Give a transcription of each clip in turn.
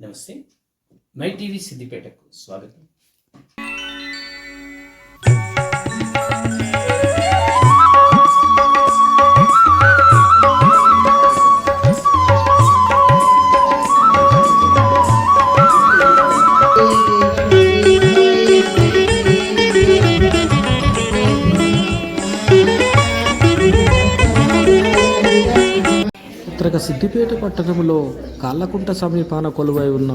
నమస్తే. My TV సిద్దిపేటకు స్వాగతం. ఉత్తరక సిద్దిపేట పట్టణంలో కాళ్ళకుంట సమీపాన కొలువై ఉన్న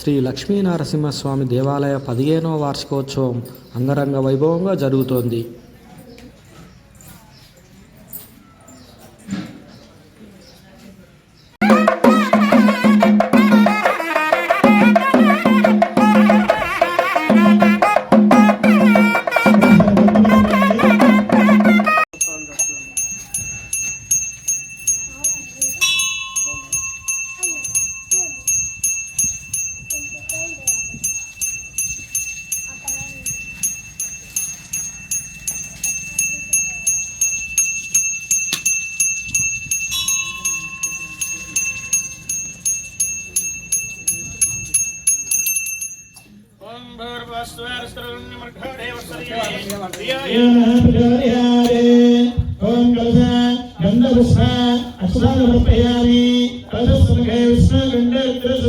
శ్రీ లక్ష్మీ నరసింహస్వామి దేవాలయ పదిహేనవ వార్షికోత్సవం అంగరంగ వైభవంగా జరుగుతోంది.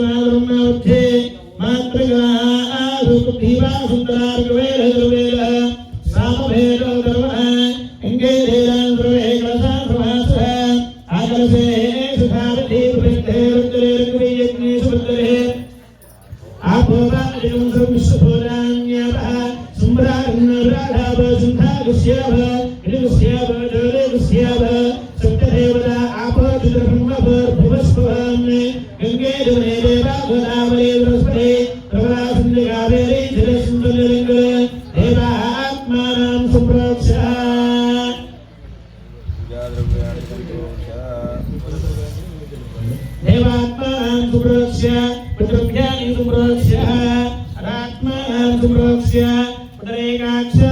मातृगारुणार्थे मातृगारुक्तिवासुन्दरार्गवेलगवेल सामभेदो धर्मः अङ्गेधेरान् ध्रुवे कलसा समासः आकलसे सुधारति प्रविष्टे रुद्रे रुक्मियज्ञे सुन्दरे आपोपादिकं संविश्व దుర్లక్ష్య పునరేకాక్ష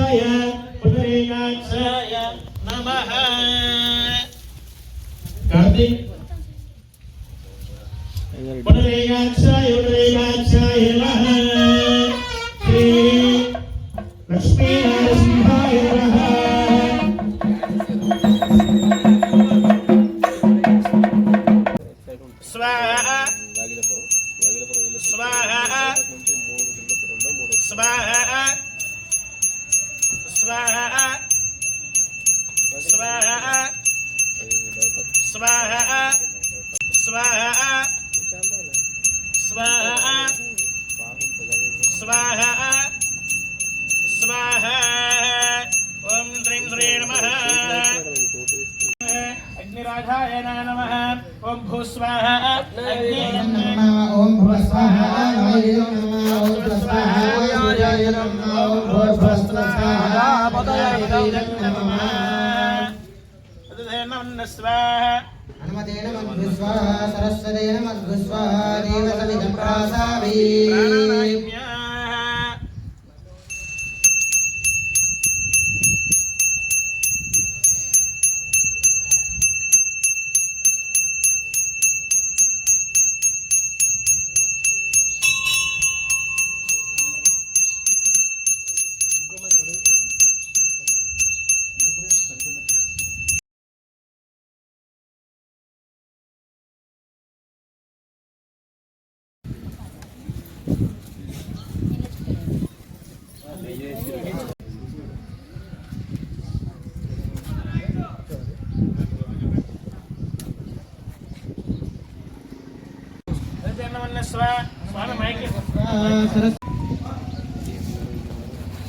नमः अग्निराधाय नमः ॐ भूस्वाहा ॐ भूस्वाहा ॐ भूस्वाहा ॐ भूस्वाहा हनुमतेन मद्भुस्वाहा सरस्वतेन मद्भुस्वाहा देवसविदं प्रासामि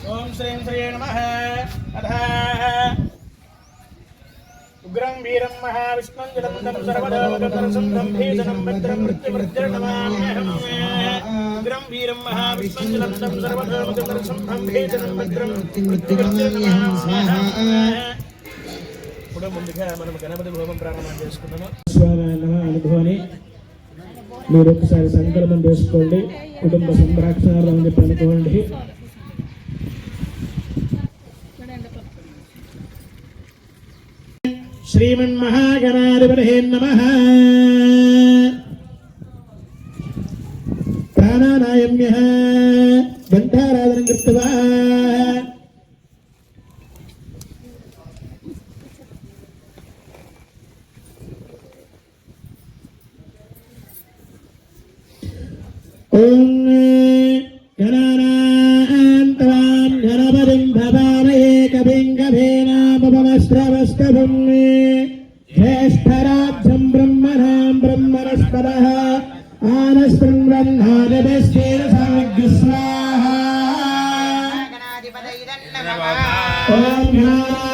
ఓం శ్రీం శ్రీ నమ. ఉగ్రం వీరం మహావిష్ణుం జలముండం సర్వదోమగతరసం గంభీజనం భద్రం మృత్యుమృత్యుర్నమామ్యహం ఉగ్రం వీరం మహావిష్ణుం జలముండం సర్వదోమగతరసం గంభీజనం భద్రం మృత్యుమృత్యుర్నమామ్యహం ఇప్పుడు ముందుగా మనం గణపతి భోగం ప్రారంభం చేసుకున్నాము అనుభవాన్ని. మీరు ఒకసారి సంకలనం చేసుకోండి. కుటుంబ సంరక్షణలు అని చెప్పి అనుకోండి. శ్రీమన్మహాగణాధిపతి నమ. ప్రాణానాయమ్య. గ్రంథారాధనం కృత్వా. शिवं मे ज्येष्ठराज्यं ब्रह्मणां ब्रह्मणस्पदः आनस्मिन् ब्रह्मादस्येन साग्रस्वाहा ॐ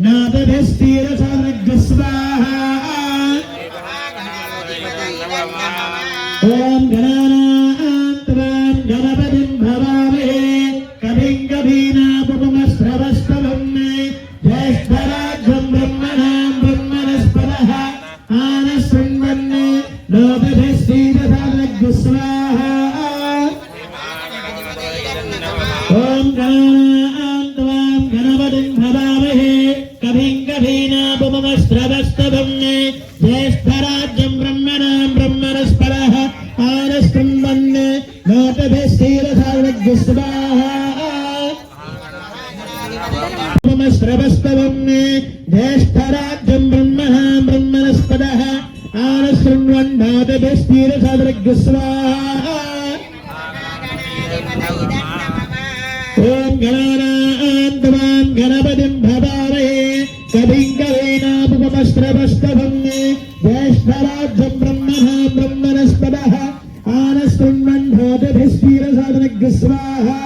Now that is theater श्रवस्तवम्ने ज्येष्ठराज्यं ब्रह्मः ब्रह्मणस्पदः आनशृण्वन्नादभिस्थिरसदृग्स्वाहा ॐ गणानां त्वां गणपतिं स्वाहा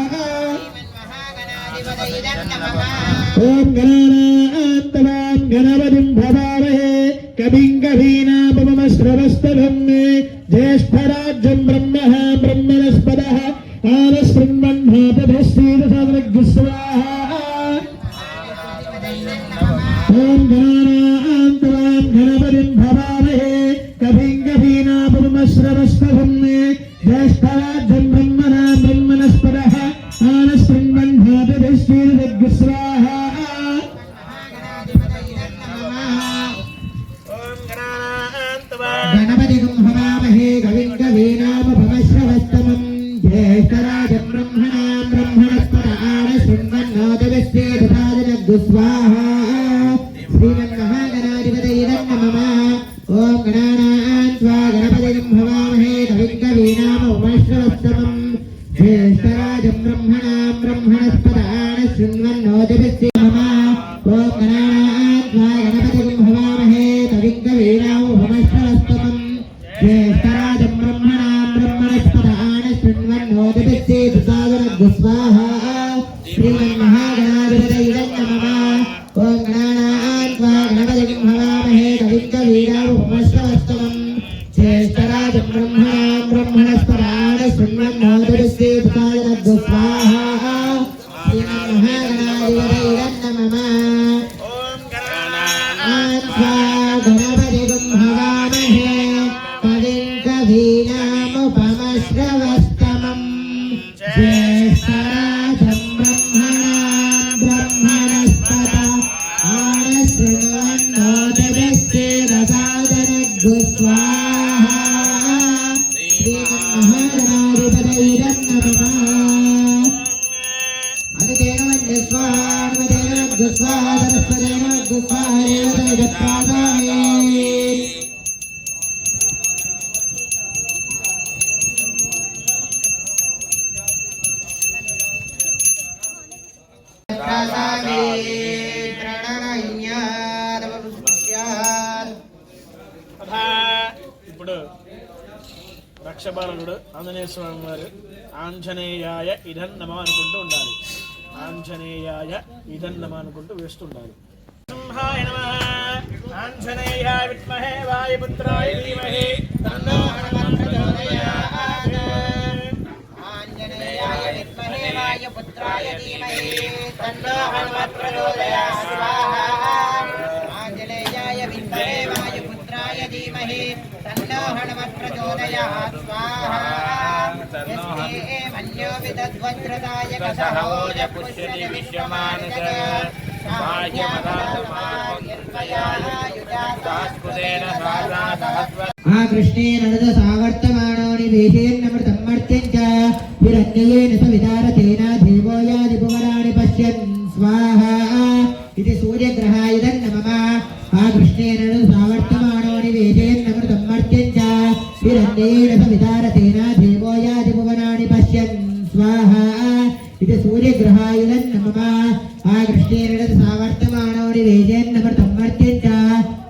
ओम गणानात्मां गणपतिं भवामहे कविं कवीनापमश्रवस्तभं मे ज्येष्ठराज्यं ब्रह्मः ब्रह्मणस्पदः आनशृण्वह्नापभस्तीरसादनग्स्वाहा गणाध्वा गणपतिं भवामहे कविङ्गवे Good fly. సింహాయ నమః. ఆంజనేయాయ విద్మహే వాయుపుత్రాయ ధీమహి. తన్నో వాయుపుత్రాయ ధీమహి. తన్నో హనుమత్ ప్రచోదయాత్ స్వాహా ఆంజనేయాయ విద్మహే వాయుపుత్రాయ ధీమహి. తన్నో హనుమత్ ప్రచోదయాత్ స్వాహా మన్యో పుష్యతి విశ్వమానస ఆ కృష్ణేననుద సావర్తమానో నివేశేన్నమృతమర్త్యం చ విరన్యయేన స విదారతేన దేవో యాది భువనాని పశ్యన్ స్వాహ. ఇది సూర్యగ్రహాయుధం నమమ ఆ కృష్ణేననుద సావర్తమానో నివేశేన్నమృతమర్త్యం చ విరన్యయేన స విదారతేన దేవో యాది భువనాని పశ్యన్ స్వాహ. ఇది సూర్యగ్రహాయుధం నమమ ఆ కృష్ణేననుద సావర్తమానో నివేశేన్నమృతమర్త్యం చ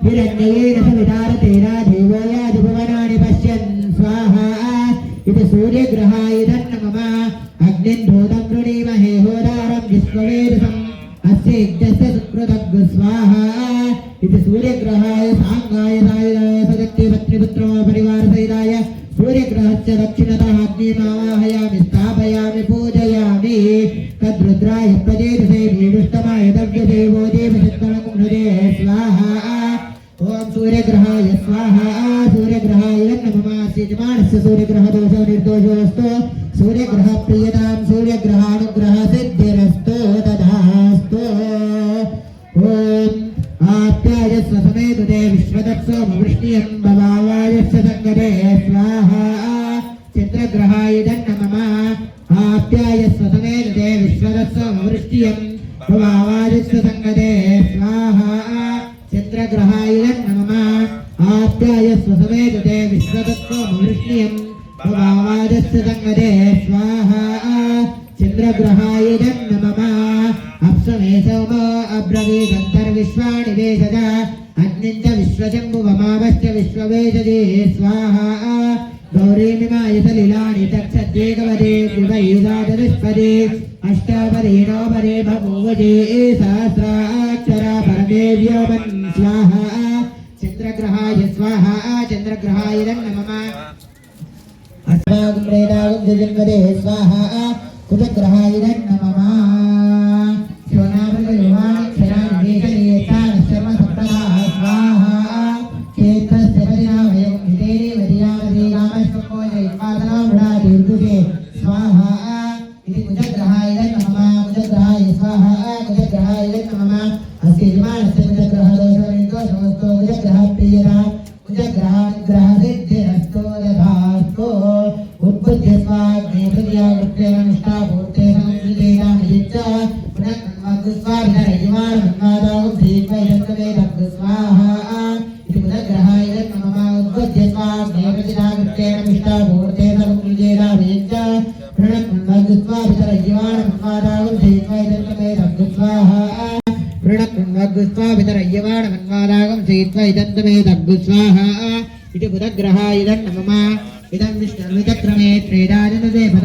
హిరణ్యేన విదారతేన దేవో యాది భువనాని పశ్యన్ స్వాహా ఇది సూర్యగ్రహాయుధం నమమ అగ్నిం భూతం వృణీమహే హోదారం విశ్వవేదసం అస్య యజ్ఞస్య సుకృతగ్ స్వాహా ఇది సూర్యగ్రహాయ సాంగాయ సాయుధాయ సగత్య పత్నిపుత్రో పరివార సహితాయ తద్రుద్రాయ ప్రజేతసే భీడుష్టమాయ దవ్యదేవో దేవశత్కరం హృదయ స్వాహా ఓం సూర్యగ్రహాయ స్వాహ సూర్యగ్రహాయ నమః యజమానస్య సూర్యగ్రహ దోష నిర్దోషోస్తు సూర్యగ్రహ ప్రియతాం సూర్యగ్రహానుగ్రహ సిద్ధిరస్తు తదాస్తు ఓం ఆప్యాయస్వ సమేతుతే విశ్వదత్సో వృష్ణియం భవావాయస్య సంగతే స్వాహ చంద్రగ్రహాయ నమః ఆప్యాయస్వ సమేతుతే విశ్వదత్సో వృష్ణియం భవావాయస్య సంగతే స్వాహ చంద్రగ్రహాయ నమః ఆప్యాయ స్వసమేతుతే విశ్వదత్తో వృష్ణియం భవావాదస్య సంగతే స్వాహ చంద్రగ్రహాయ నమః అప్సమే సోమ అబ్రవీదంతర్విశ్వాణి వేషజ అగ్నిం చ విశ్వశంభువమావశ్చ విశ్వవేషజే స్వాహ గౌరీమిమాయ సలిలాని తక్షద్యేకవదే వివైదాదరిష్పదే అష్టాపరేణోపరే భమోవజే సహస్రాక్షరా పరమేవ్యోమన్ స్వాహ చంద్రగ్రహాయ స్వాహ శ్రీత్వైరత్వవేదం స్వాహ ఇది కుజగ్రహాయ నమః ఉద్బుద్ధ్య స్వాగ్నే ప్రతియా వృత్తేన నిష్ఠాపూర్తే సంసిదేనామయుచ్చ ృణక్వగ్స్వాపితరయ్యవాణమన్వారాగం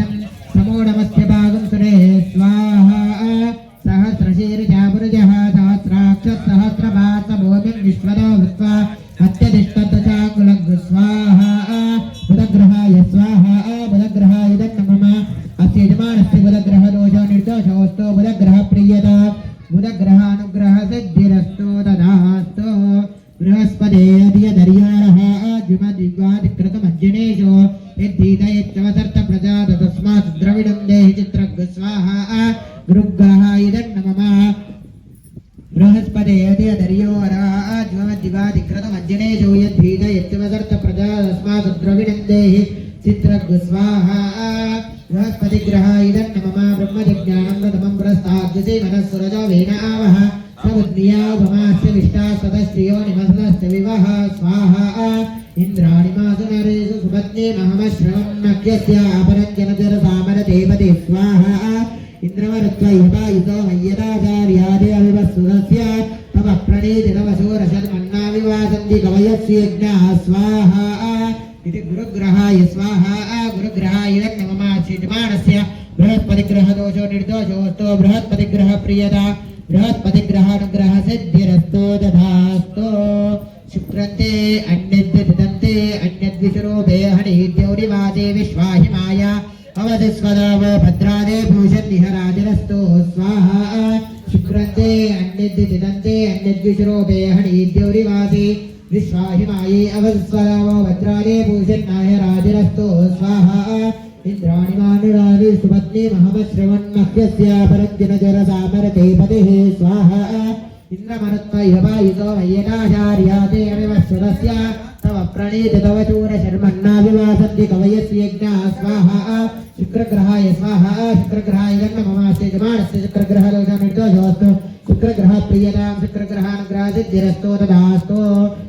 débat, débat. स्वाहा गुरुग्रहाय नमः श्रीजमानस्य बृहत्पतिग्रहदोषो निर्दोषोऽस्तो बृहत्पतिग्रहप्रियता बृहत्पतिग्रहानुग्रह सिद्धिरस्तो दधास्तो शुक्रन्ते अन्यद्यन्ते अन्यद्विषुरूपे हरिद्यौरिवादे विश्वाहिमाय अवधिस्वदाव भद्रादे भूषन्निहरादिरस्तो स्वाहा शुक्रन्ते విశ్వాహిమాయే అవస్వరామో భద్రాలే పూజన్నాయ రాజరస్తో స్వాహ ఇంద్రాణి మానురాలు సుపత్ని మహమశ్రవణ్మహ్యస్య పరజ్ఞన జర సామరతే పతి స్వాహ ఇంద్రమరుత్వ యువాయుతో వయ్యనాచార్యాదే అవివశ్వరస్య प्रणीत तव चूरशर्मन्नाभिवासन्ति कवयस्यज्ञा स्वाहा शुक्रग्रहाय स्वाहा शुक्रग्रहाय जन्मममास्ते जमानस्य शुक्रग्रहलोचनिर्दोषोऽस्तु शुक्रग्रहप्रियतां शुक्रग्रहानुग्रहसिद्धिरस्तो तदास्तु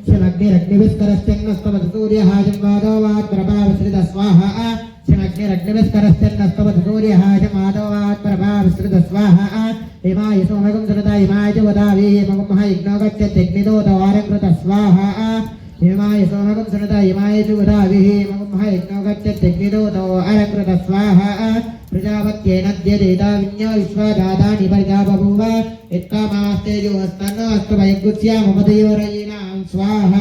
शिवग्निरग्निविस्तरश्चन्नस्तवतु सूर्यः जन्मादो वात्प्रभावश्रित स्वाहा शिवग्निरग्निविस्तरश्चन्नस्तवतु सूर्यः जन्मादो वात्प्रभावश्रित स्वाहा इमाय सोमगं सुरता इमाय च वदावि मगं यज्ञो गच्छत्यग्निदोतवारङ्कृत स्वाहा హిమాయ సోమకం సునత హిమాయసు వదావిః మమ యజ్ఞోగత్యగ్నిదోతో అరకృత స్వాహ. ప్రజాపత్యేన ద్యదేత విన్యో విశ్వదాతా నిపరితా బభూవ యత్కామాస్తే యోస్తన్నో అస్తు వైగుత్స్య మమ దేవరయీనాం స్వాహ.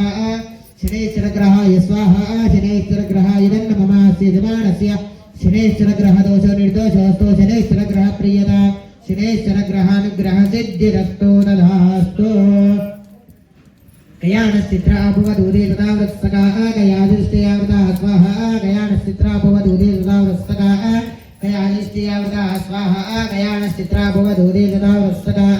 శనేశ్వరగ్రహాయ స్వాహ శనేశ్వరగ్రహాయ నమమాస్య యజమానస్య శనేశ్వరగ్రహ దోషో నిర్దోషోస్తో శనేశ్వరగ్రహ ప్రియత. శనేశ్వరగ్రహానుగ్రహ సిద్ధిరస్తో. गयानस्थित्राभुवदूरे तदावृत्सकाः गयादिष्टयावृता स्वाहा गयानस्थित्राभुवदूरे तदावृत्सकाः गयादिष्टयावृता स्वाहा गयानस्थित्राभुवदूरे तदावृत्सकाः गयादिष्टयावृता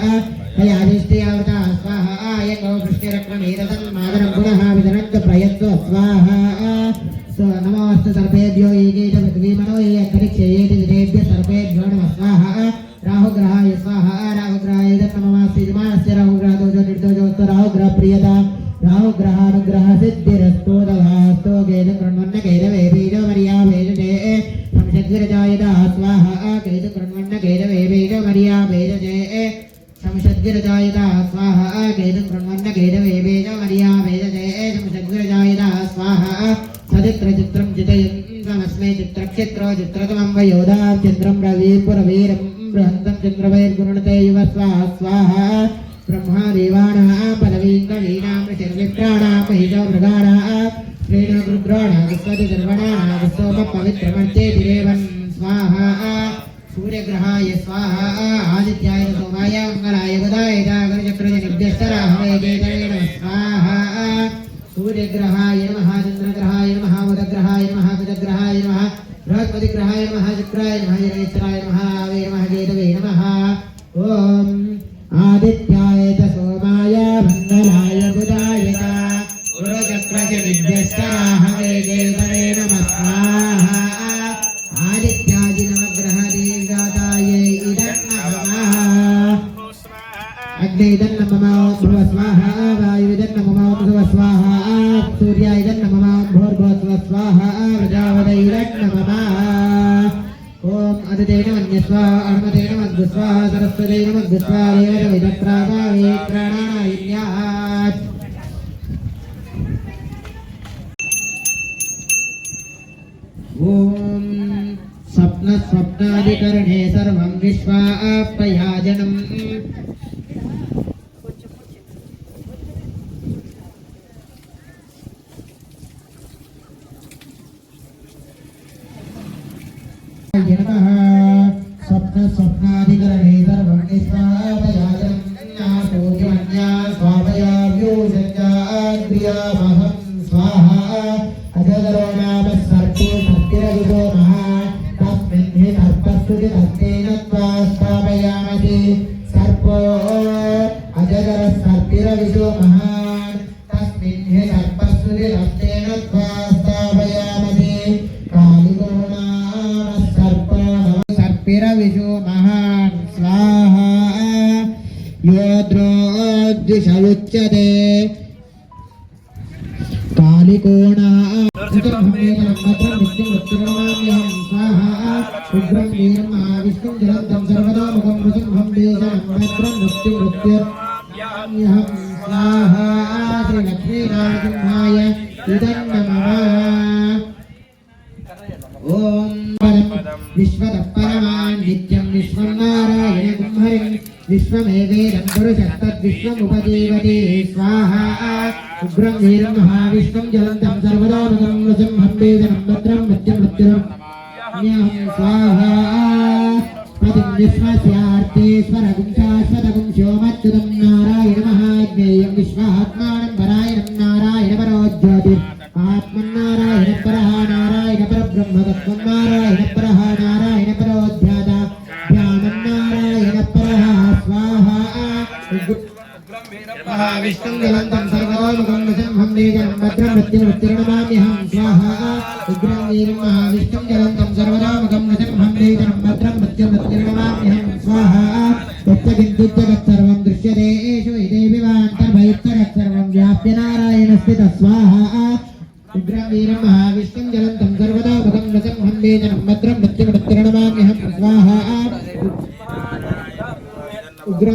केतु कृण्वन्न केतवे बीजो मर्या वेदते संशद्विरजायदा स्वाहा सदित्रचित्रं चितयन्तमस्मै चित्रक्षेत्रो चित्रतमं वयोधा चन्द्रं रविपुरवीरं बृहन्तं चन्द्रवैर्गुणते युव स्वाहा स्वाहा ब्रह्मादेवानां पदवीं कवीनां ऋषिर्मित्राणां महिषो मृगाणां श्रेणुरुद्राणां विश्वतिगर्वणानां विश्वोपवित्रमर्चे दिरेवन् गुरुचक्रजनिर्दिष्टराहवे केतवे नमः स्वाहा आदित्यादि नवग्रहदेवदाय इदं नमः अग्नेदन्नममा भुव स्वाहा वायुदन्नममा भुव स्वाहा सूर्यायदन्नममा भोर्भुव स्वाहा प्रजापतैरन्नममा ॐ अदितेन मन्यस्वा अनुमतेन मद्गुस्वा सरस्वतेन मद्गुस्वा देवतविदत्राभावे प्राणानायिन्यात् नमः स्वप्नस्वप्नादिकरणे वीरं महाविष्णुं जलद्धं सर्वदा मुखं मृदुर्भं वेदमैत्रं मृत्युमृत्युर्यहं स्वाहा श्रीलक्ष्मीनासिंहाय इदं नमः ॐ परं विश्वतः परमान् नित्यं विश्वं नारायणं हरिं विश्वमेवेदं पुरुषस्तद्विश्वमुपदेवते स्वाहा उग्रं वीरं महाविष्णुं जलन्तं सर्वदा मुखं मृदुं हं वेदनं भद्रं मृत्युमृत्युरम् मृत्युमृत्युरं स्वाहा पतिं विश्वस्यार्तेश्वरगुं शाश्वतगुं शिवमच्युतं नारायणमहाज्ञेयं विश्वात्मानं परायणं नारायणपरो ज्योतिः आत्मन्नारायणपरः नारायणपरब्रह्मतत्त्वं नारायणपरः नारायणपरोऽध्याता महाविष्णुं जलन्तं सर्वतोमुखं नृसिंहं वेदनं भद्रं मृत्युमृत्युर्नमाम्यहं स्वाहा उग्रं वीरं महाविष्णुं जलन्तं सर्वतोमुखं नृसिंहं वेदनं भद्रं मृत्युमृत्युर्नमाम्यहं स्वाहा यच्च किञ्चित् जगत्सर्वं दृश्यते एषु हि देवि वान्तर्भयत्तगत्सर्वं व्याप्य नारायणस्थितः स्वाहा उग्रं वीरं महाविष्णुं जलन्तं सर्वतोमुखं नृसिंहं वेदनं भद्रं मृत्युमृत्युर्नमाम्यहं स्वाहा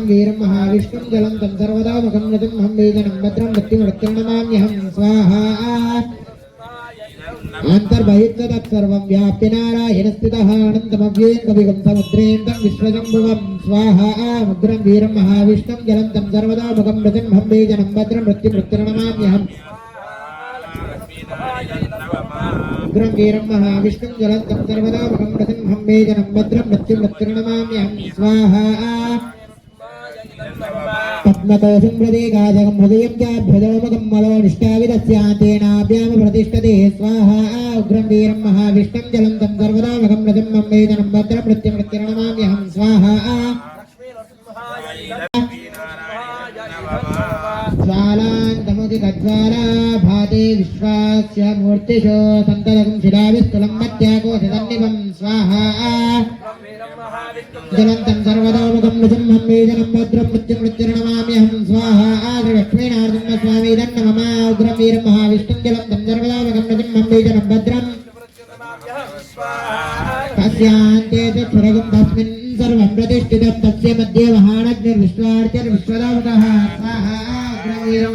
వీరం మహావిష్ణుం జలం తం సర్వదా ముఖం నదిం హం వేదనం భద్రం భక్తిమృత్యుర్ణమామ్యహం స్వాహా అంతర్బహిర్గతత్సర్వం వ్యాప్తి నారాయణస్థితः అనంతమవ్యేం కవిగం సముద్రేందం విశ్వజంభువం స్వాహా ముద్రం వీరం మహావిష్ణుం జలం తం సర్వదా ముఖం నదిం హం వేదనం భద్రం మృత్యుమృత్యుర్ణమామ్యహం భద్రం వీరం మహావిష్ణుం జలం తం సర్వదా ముఖం నదిం హం వేదనం భద్రం మృత్యుమృత్యుర్ణమామ్యహం స్వాహా पद्मकोशं हृदयगाजकं हृदयं चाभ्यदोमुखं मलो निष्ठाविदस्यातेनाभ्याम प्रतिष्ठते स्वाहा उग्रं वीरं महाविष्णुं जलन्तं सर्वदा मुखं नृसिंहं वेदनं भद्रं मृत्युमृत्युर्नमाम्यहं स्वाहा ज्वालान्तमुदिकज्वाला भाते विश्वास्य मूर्तिषु सन्ततं शिलाविस्तुलं मत्याकोशसन्निभं स्वाहा जलन्तं सर्वतोमुखं नृसिंहं वेदनं भद्रं मृत्युमृत्युर्नमाम्यहं स्वाहा श्रीलक्ष्मीनारसिंहस्वामी दन्नमम उग्रं वीरं महाविष्णुं जलन्तं सर्वतोमुखं नृसिंहं वेदनं भद्रं तस्यान्ते चक्षुरगं तस्मिन् सर्वं प्रतिष्ठितं तस्य मध्ये महानग्निर्विश्वार्चर्विश्वदामुखः स्वाहा उग्रं वीरं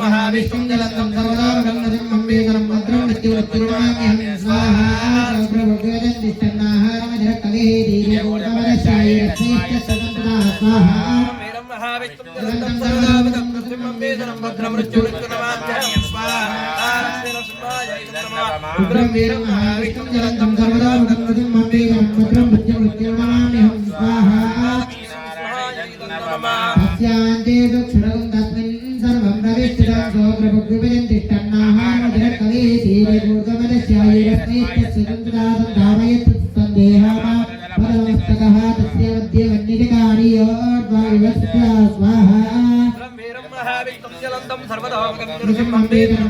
మహావిష్ణుం జలంతం సర్వదా గంగజం అంబేకరం భద్రం మృత్యువృత్తుర్వామ్యహం స్వాహా సర్వభృగజం తిష్టన్నాహారమజర కవిహే దీర్ఘోత్తమరశాయి రత్నేష్ట సదంతా స్వాహా మహావిష్ణుం జలంతం సర్వదా గంగజం అంబేకరం భద్రం మృత్యువృత్తుర్వామ్యహం స్వాహా ఉగ్రం వీరం అస్యాంతే దుఃఖుడం తస్మిన్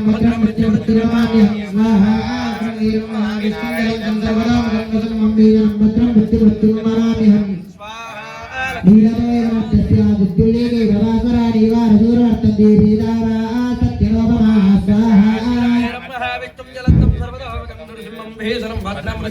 భద్రం మృత్యుమృత్యురమాన్య స్వాహా. శ్రీరం మహావిష్ణు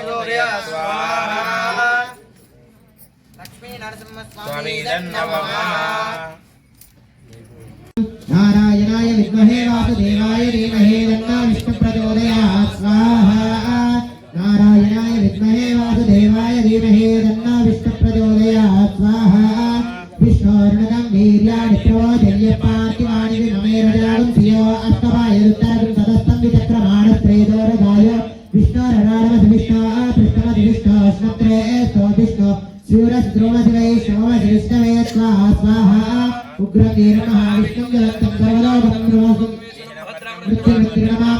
శౌర్య స్వాహ లక్ష్మీ నరసింహ నారాయణాయ విద్మహే వాసుదేవాయ ధీమహే द्वारमधिविष्टा पृष्ठमधिविष्टा स्मत्रे स्तोतिष्ठो शूरस्त्रोमधिवैष्णवधिविष्णवे स्वाहा स्वाहा उग्रवीरमहाविष्णुं जलन्तं सर्वलोकं रोगं मृत्युमृत्युर्नमा